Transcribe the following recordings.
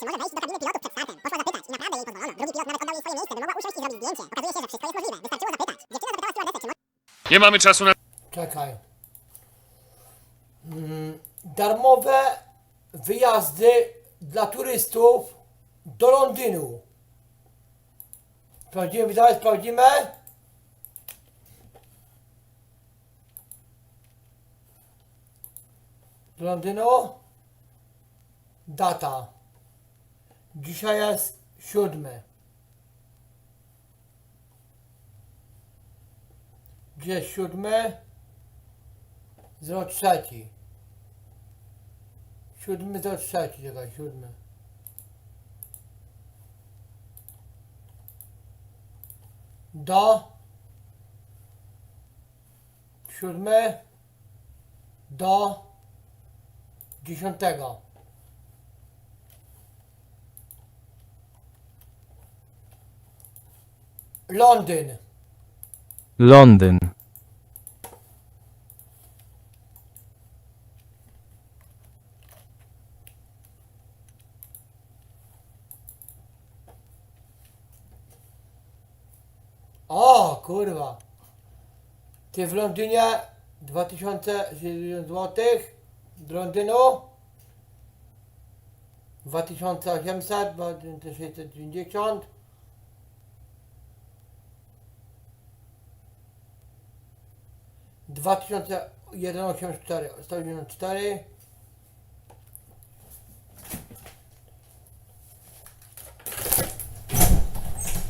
czy może wejść do kabiny pilotów przed startem. Poszła zapytać i naprawdę jej pozwolono. Drugi pilot nawet oddał jej swoje miejsce, by mogła usiąść i zrobić zdjęcie. Okazuje się, że wszystko jest możliwe. Wystarczyło zapytać. Dziewczyna zapytała stewardessę, czy może... Nie mamy czasu na Czekaj. Mm, darmowe wyjazdy dla turystów do Londynu. Sprawdzimy, widać, sprawdzimy. Do Londynu. Data. Dzisiaj jest siódmy. Gdzie siódmy? 03. Siódmy 03, czekaj, siódmy. Do siódmy do dziesiątego. Londyn. Londyn, O, kurwa. Ty w Londynie 2000 zł do Londynu 2800, 2690 2184 194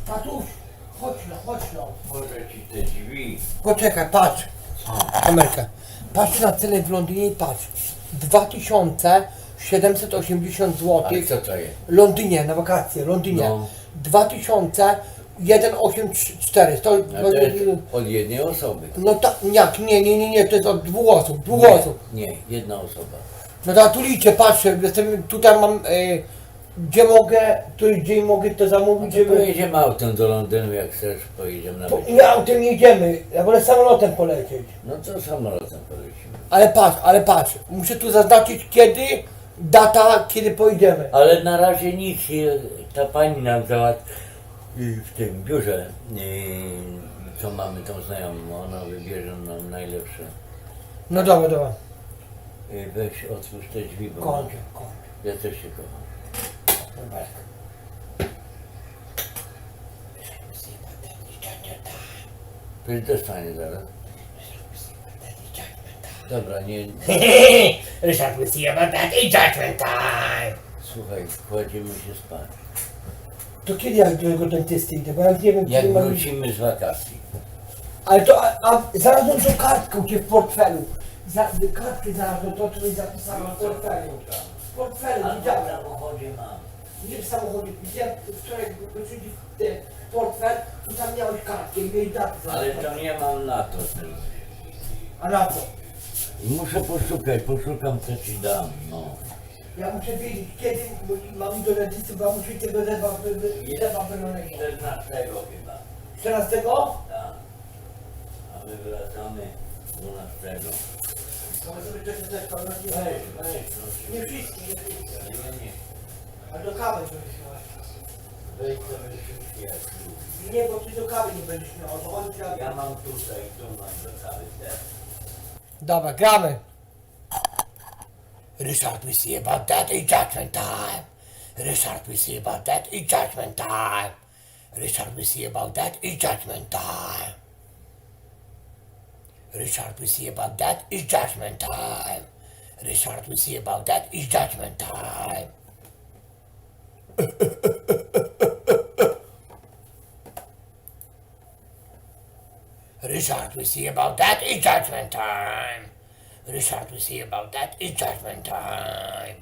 Tatuś, chodź no, chodź no. Otworzę ci te drzwi. Poczekaj, patrz. Kamerkę. Patrz na cenę w Londynie i patrz. 2780 zł. Ale co to jest? Londynie, na wakacje, Londynie. No. 2184. To, A to jest od jednej osoby. no tak, jak? Nie, nie, nie, nie, to jest od dwóch osób, dwóch Nie, osób. nie, jedna osoba. No to tu liczę, patrzę, jestem, tutaj mam, e, gdzie mogę, który dzień mogę to zamówić, To żeby... pojedziemy autem do Londynu, jak chcesz, pojedziemy na wycieczkę. nie, autem nie jedziemy, ja wolę samolotem polecieć. No to samolotem polecimy. Ale patrz, ale patrz, muszę tu zaznaczyć kiedy, data, kiedy pojedziemy. Ale na razie nic, ta pani nam załatwi w tym biurze, co mamy tą znajomą, ona wybierze nam najlepsze. No dobra, dobra. Weź, otwórz te drzwi, bo Kończę, kończę. ja też się kocham. Dobra. Przecież dostanie zaraz. Dobra, nie, see about that in judgment time. słuchaj, kładziemy się spać. To kiedy ja do tego dentysty idę, bo ja nie wiem, Jak kiedy mam... wrócimy z wakacji. Ale to, a, a znalazłem tą kartkę Ciebie w portfelu. Za, kartkę znalazłem, to mi zapisano w portfelu. W portfelu, widziałem. samochodzie mam. Nie w samochodzie, widziałem wczoraj, wrócili w ten portfel, to tam miałeś kartkę i miałeś datę. Ale to nie mam na to. teraz. A na co? Muszę poszukać, poszukam co ci dam. No. Ja muszę wiedzieć, kiedy mam do dentysty, bo muszę tego zęba, zęba wyrolnego. 14 chyba. 14? Tak. A my wracamy 12. To my sobie też też weź, no, Nie wszystkie, nie wszystkie. nie, nie. A do kawy miał. Weź sobie wszystkie. Nie, bo ty do kawy nie będziesz miał, to ja... Ja mam tutaj, tu mam do cały też. Dobra, gramy. Ryszard, we see about that in judgment time. Ryszard, we see about that in judgment time. Ryszard, we see about that in judgment time. Ryszard, we see about that in judgment time. Ryszard, we see about that in judgment time. Richard, we see about that in judgment time. We see about that in judgment time.